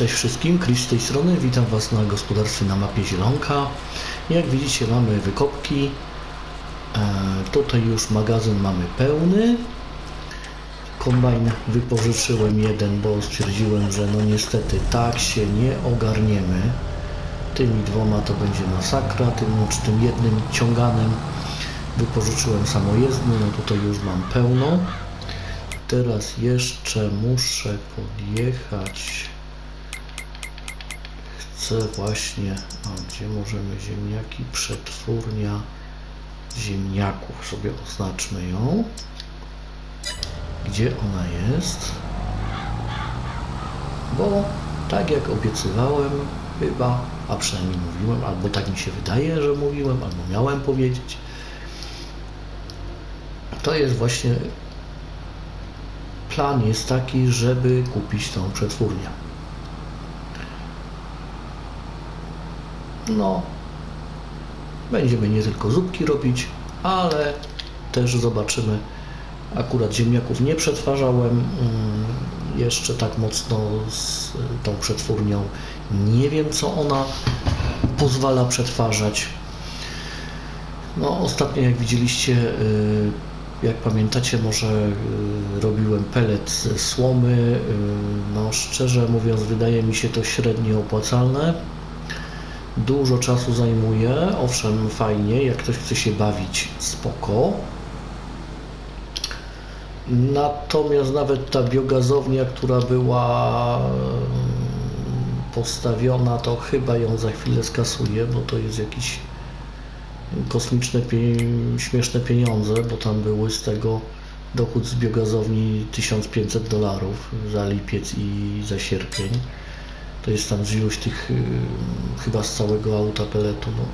Cześć wszystkim, Chris z tej strony, witam Was na gospodarstwie na mapie Zielonka. Jak widzicie mamy wykopki, e, tutaj już magazyn mamy pełny. Kombajn wypożyczyłem jeden, bo stwierdziłem, że no niestety tak się nie ogarniemy. Tymi dwoma to będzie masakra, tym, czy tym jednym ciąganym wypożyczyłem samojezdny, no tutaj już mam pełno. Teraz jeszcze muszę podjechać. Chcę właśnie, a gdzie możemy ziemniaki, przetwórnia ziemniaków, sobie oznaczmy ją. Gdzie ona jest? Bo tak jak obiecywałem, chyba, a przynajmniej mówiłem, albo tak mi się wydaje, że mówiłem, albo miałem powiedzieć, to jest właśnie plan jest taki, żeby kupić tą przetwórnię. No, będziemy nie tylko zupki robić, ale też zobaczymy. Akurat ziemniaków nie przetwarzałem mm, jeszcze tak mocno z tą przetwórnią. Nie wiem, co ona pozwala przetwarzać. No, ostatnio, jak widzieliście, y, jak pamiętacie, może y, robiłem pelet ze słomy. y, No, szczerze mówiąc, wydaje mi się to średnio opłacalne. Dużo czasu zajmuje, owszem, fajnie, jak ktoś chce się bawić, spoko. Natomiast nawet ta biogazownia, która była mm, postawiona, to chyba ją za chwilę skasuję, bo to jest jakiś kosmiczne, śmieszne pieniądze, bo tam były z tego dochód z biogazowni 1500 dolarów za lipiec i za sierpień. To jest tam z iluś tych, y, chyba z całego auta peletu. No.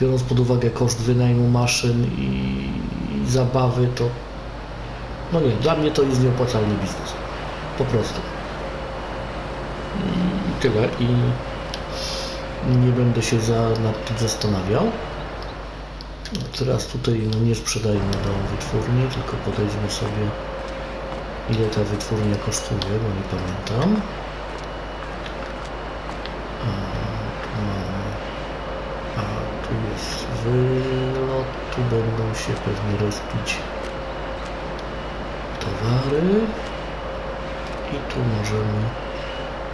Biorąc pod uwagę koszt wynajmu maszyn i, i zabawy, to no nie, dla mnie to jest nieopłacalny biznes. Po prostu. I, tyle. I nie będę się za, nad tym zastanawiał. Teraz tutaj no nie sprzedajmy do wytwórni, tylko podejdźmy sobie ile ta wytwórnia kosztuje, bo nie pamiętam. A, a tu jest wylot, tu będą się pewnie respić towary. I tu możemy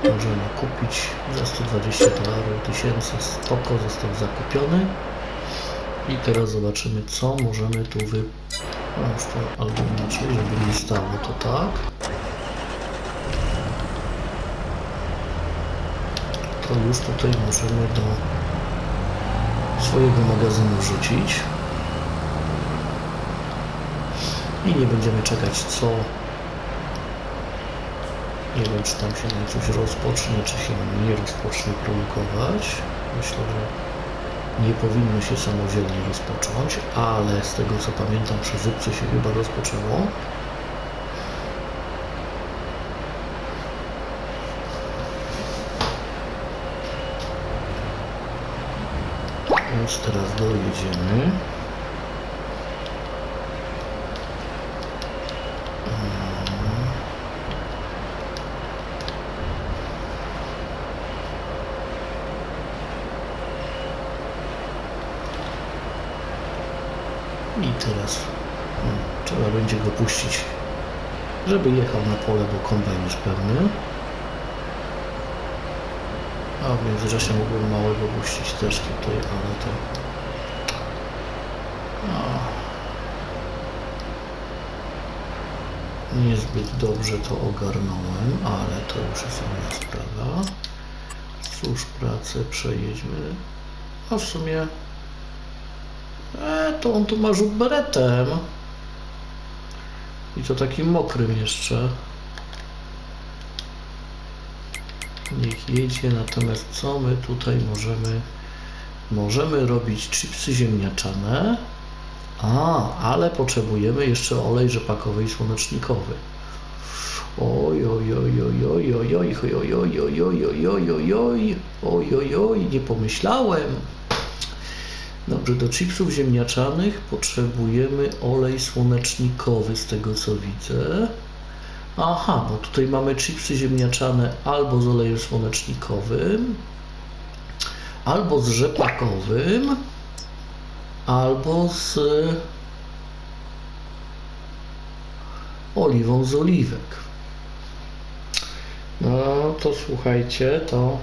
możemy kupić za 120 dolarów tysięcy spoko został zakupiony. I teraz zobaczymy co możemy tu wy no albo inaczej żeby nie stało to tak to już tutaj możemy do swojego magazynu wrzucić i nie będziemy czekać co nie wiem, czy tam się nam coś rozpocznie, czy się nie rozpocznie produkować. Myślę, że nie powinno się samodzielnie rozpocząć, ale z tego co pamiętam, przy zupce się chyba rozpoczęło. Teraz dojedziemy. I teraz hmm, trzeba będzie go puścić, żeby jechał na pole, bo kombajn jest pełny. A w międzyczasie mógłbym małego puścić też tutaj, ale to... A. Niezbyt dobrze to ogarnąłem, ale to już jest inna sprawa. Cóż, pracę przejedźmy. A w sumie E, to on tu ma rzut beretem. I to takim mokrym jeszcze. Niech jedzie, natomiast co my tutaj możemy... Możemy robić chipsy ziemniaczane. A, ale potrzebujemy jeszcze olej rzepakowy i słonecznikowy. Oj, oj, oj, oj, oj, oj, oj, oj, oj, oj, oj, oj, oj, oj, oj, oj, nie pomyślałem. Dobrze, do chipsów ziemniaczanych potrzebujemy olej słonecznikowy, z tego co widzę. Aha, bo tutaj mamy chipsy ziemniaczane albo z olejem słonecznikowym, albo z rzepakowym, albo z oliwą z oliwek. No to słuchajcie, to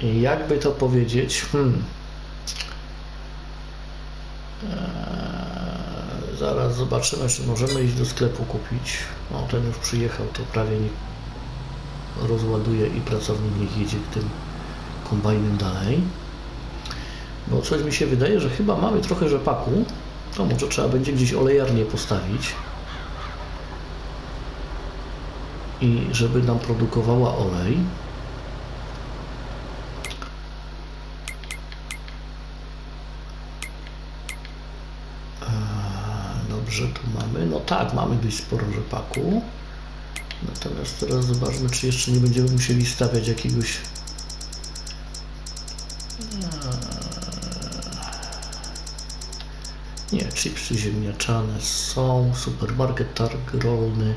jakby to powiedzieć, hmm. Zaraz zobaczymy, czy możemy iść do sklepu kupić. No, ten już przyjechał, to prawie nie rozładuje i pracownik niech jedzie tym kombajnem dalej. Bo coś mi się wydaje, że chyba mamy trochę rzepaku. To może trzeba będzie gdzieś olejarnię postawić. I żeby nam produkowała olej. Dobrze, tu mamy. No tak, mamy dość sporo rzepaku. Natomiast teraz zobaczmy, czy jeszcze nie będziemy musieli stawiać jakiegoś Nie, chipsy ziemniaczane są, supermarket, targ rolny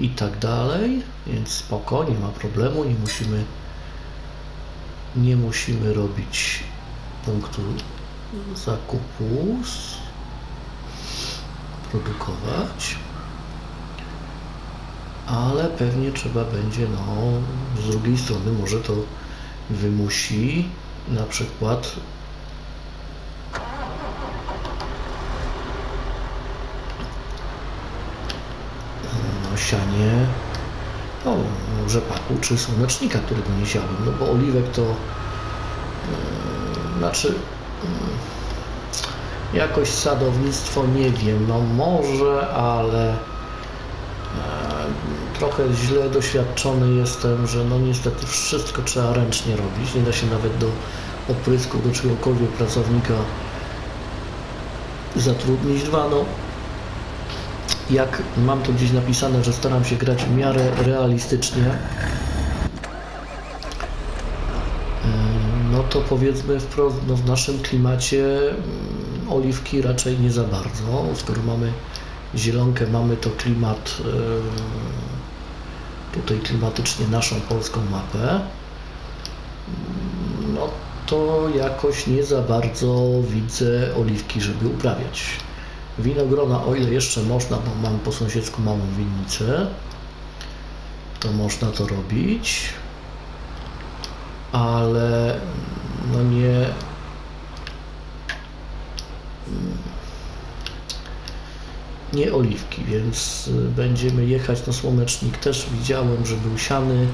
i tak dalej, więc spoko, nie ma problemu, nie musimy nie musimy robić punktu zakupu, produkować, ale pewnie trzeba będzie, no, z drugiej strony może to wymusi na przykład no, sianie no, rzepaku czy słonecznika, którego nie siałem, no bo oliwek to yy, znaczy yy, jakoś sadownictwo nie wiem, no może, ale e, trochę źle doświadczony jestem, że no niestety wszystko trzeba ręcznie robić, nie da się nawet do odprysku, do czegokolwiek pracownika zatrudnić. Dwa, no jak mam to gdzieś napisane, że staram się grać w miarę realistycznie, Ym, no to powiedzmy wprost, no w naszym klimacie ym, oliwki raczej nie za bardzo. Skoro mamy zielonkę, mamy to klimat, ym, tutaj klimatycznie naszą polską mapę, Ym, no to jakoś nie za bardzo widzę oliwki, żeby uprawiać. Winogrona, o ile jeszcze można, bo mam po sąsiedzku małą winnicę, to można to robić, ale no nie. Nie oliwki, więc y, będziemy jechać na słonecznik. Też widziałem, że był siany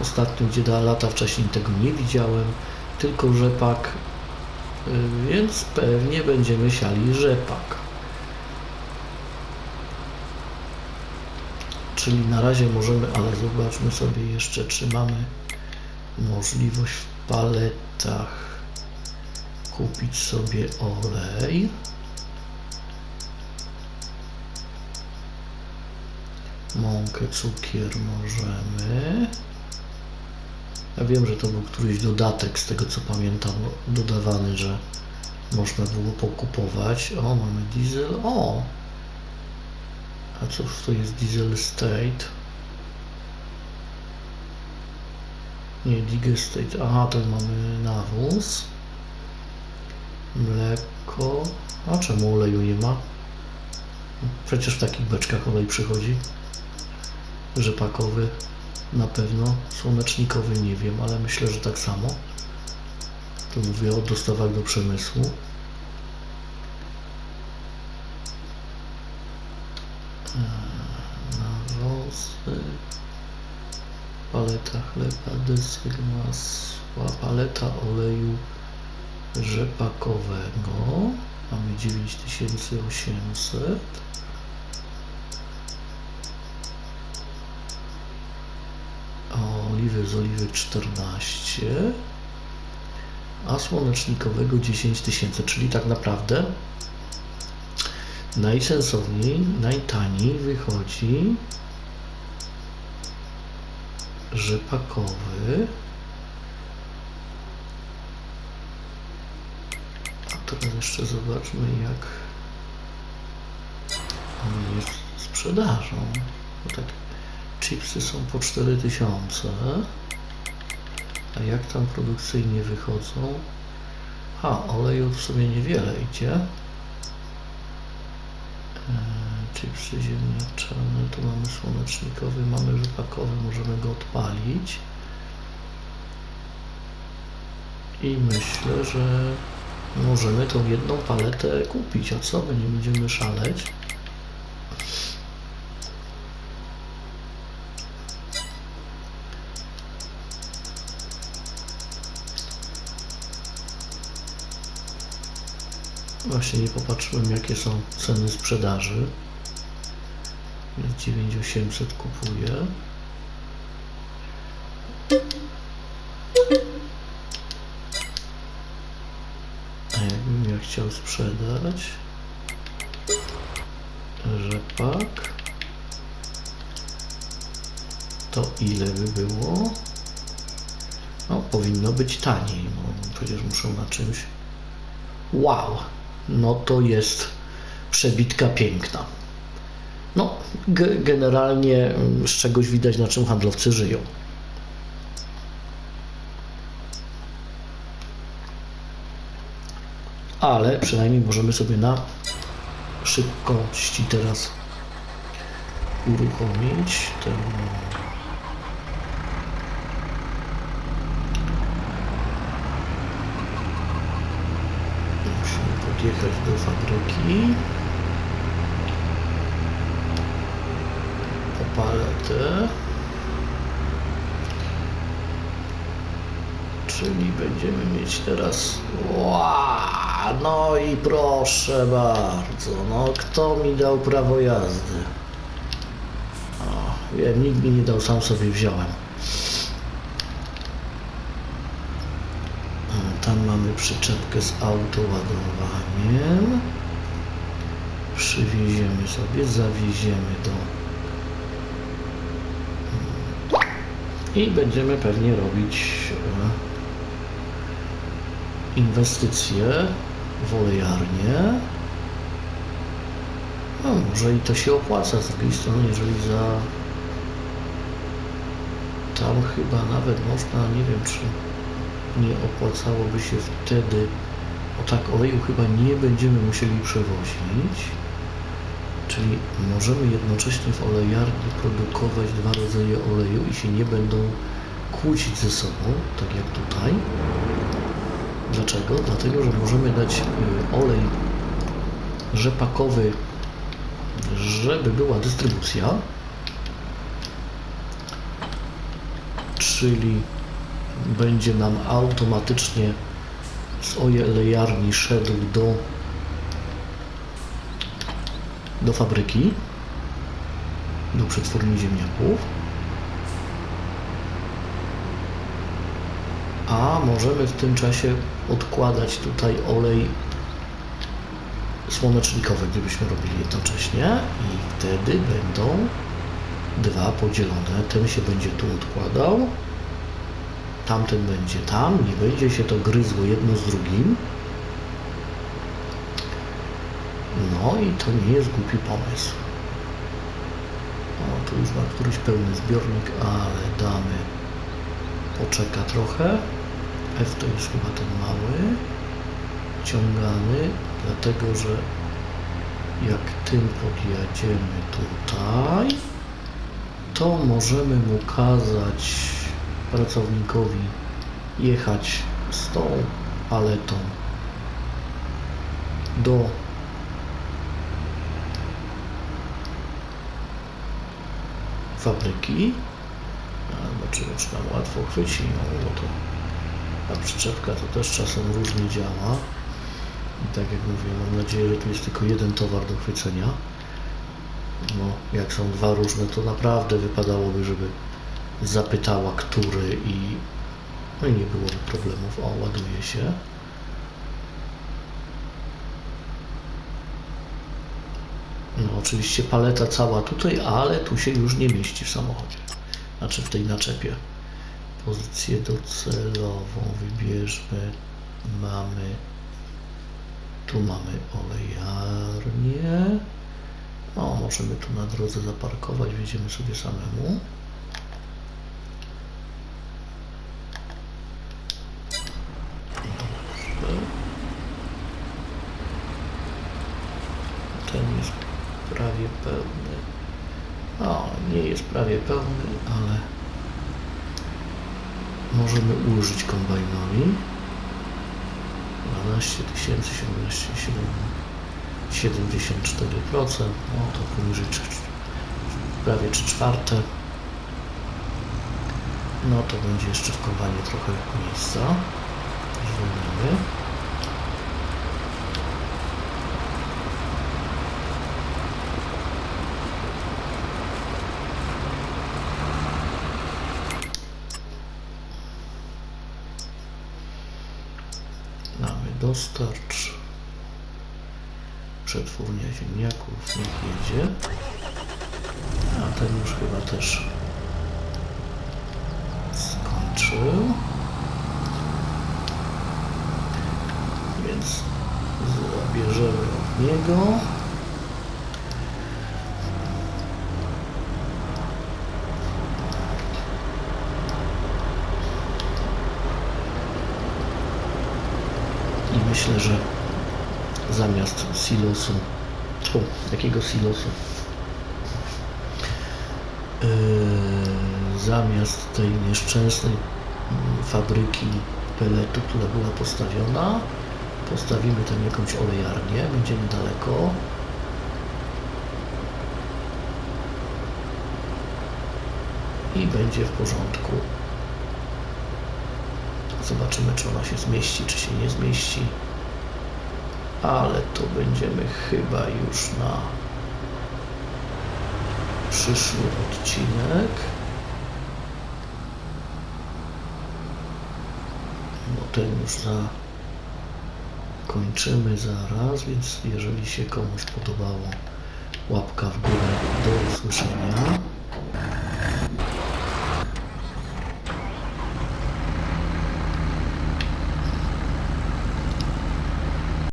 ostatnio, gdzie da lata wcześniej tego nie widziałem, tylko rzepak, y, więc pewnie będziemy siali rzepak. Czyli na razie możemy, ale zobaczmy sobie jeszcze, czy mamy możliwość w paletach kupić sobie olej. Mąkę, cukier możemy. Ja wiem, że to był któryś dodatek, z tego co pamiętam, dodawany, że można było pokupować. O, mamy diesel. O! A cóż to jest diesel state? Nie, Digger State. Aha, to mamy nawóz. Mleko. A czemu oleju nie ma? Przecież w takich beczkach olej przychodzi. Rzepakowy na pewno. Słonecznikowy nie wiem, ale myślę, że tak samo. Tu mówię o dostawach do przemysłu. Nawozy. Paleta chleba, deser masła, paleta oleju rzepakowego. Mamy 9800. Oliwy z oliwy 14. A słonecznikowego 10 tysięcy, czyli tak naprawdę najsensowniej, najtaniej wychodzi rzepakowy. A teraz jeszcze zobaczmy jak sprzedażą. Bo tak, chipsy są po 4000. A jak tam produkcyjnie wychodzą? A, oleju w sumie niewiele idzie. E, chipsy ziemniaczane, tu mamy słonecznikowy, mamy rzepakowy, możemy go odpalić. I myślę, że możemy tą jedną paletę kupić, a co? My nie będziemy szaleć. Właśnie nie popatrzyłem jakie są ceny sprzedaży. 9800 kupuję. A jakbym ja chciał sprzedać rzepak, to ile by było? No, powinno być taniej, bo przecież muszą na czymś. Wow, no to jest przebitka piękna. No, ge- generalnie mm, z czegoś widać, na czym handlowcy żyją. Ale przynajmniej możemy sobie na szybkości teraz uruchomić ten Podjechać do fabryki. Po paletę. Czyli będziemy mieć teraz... Ła, no i proszę bardzo, no kto mi dał prawo jazdy? O, wiem, nikt mi nie dał, sam sobie wziąłem. Tam mamy przyczepkę z autoładowaniem. Przywieziemy sobie, zawieziemy do... I będziemy pewnie robić e, inwestycje w olejarnię. No, może i to się opłaca z drugiej strony, jeżeli za... Tam chyba nawet można, nie wiem czy nie opłacałoby się wtedy, o tak, oleju chyba nie będziemy musieli przewozić, czyli możemy jednocześnie w olejarni produkować dwa rodzaje oleju i się nie będą kłócić ze sobą, tak jak tutaj. Dlaczego? Dlatego, że możemy dać y, olej rzepakowy, żeby była dystrybucja, czyli będzie nam automatycznie z olejarni szedł do do fabryki do przetwórni ziemniaków a możemy w tym czasie odkładać tutaj olej słonecznikowy, gdybyśmy robili jednocześnie i wtedy będą dwa podzielone. Ten się będzie tu odkładał, tamten będzie tam, nie będzie się to gryzło jedno z drugim. No i to nie jest głupi pomysł. O, tu już ma któryś pełny zbiornik, ale damy poczeka trochę. F to jest chyba ten mały, ciągany, dlatego że jak tym podjedziemy tutaj, to możemy mu kazać pracownikowi jechać z tą paletą do fabryki. Zobaczymy, czy nam łatwo chwyci ją, bo to ta przyczepka to też czasem różnie działa. I tak jak mówię, mam nadzieję, że tu jest tylko jeden towar do chwycenia. No, jak są dwa różne, to naprawdę wypadałoby, żeby zapytała, który i no i nie byłoby problemów. O, ładuje się. No, oczywiście paleta cała tutaj, ale tu się już nie mieści w samochodzie. Znaczy w tej naczepie. Pozycję docelową wybierzmy. Mamy. Tu mamy olejarnię. O, możemy tu na drodze zaparkować, wjedziemy sobie samemu. Dobrze. Ten jest prawie pełny. O, nie jest prawie pełny, ale możemy ulżyć kombajnowi. 12 tysięcy, 17, 7, 74%, no to poniżej 3, prawie 3 czwarte. No to będzie jeszcze w kombajnie trochę miejsca. Zwolnimy. Mamy dostarcz. Przetwórnia ziemniaków niech jedzie. A ten już chyba też skończył. Więc zabierzemy od niego. Myślę, że zamiast silosu, o, jakiego silosu? Yy, zamiast tej nieszczęsnej fabryki peletu, która była postawiona, postawimy tam jakąś olejarnię, będzie niedaleko. I będzie w porządku. Zobaczymy, czy ona się zmieści, czy się nie zmieści. Ale to będziemy chyba już na przyszły odcinek. Bo ten już zakończymy zaraz, więc jeżeli się komuś podobało, łapka w górę. Do usłyszenia.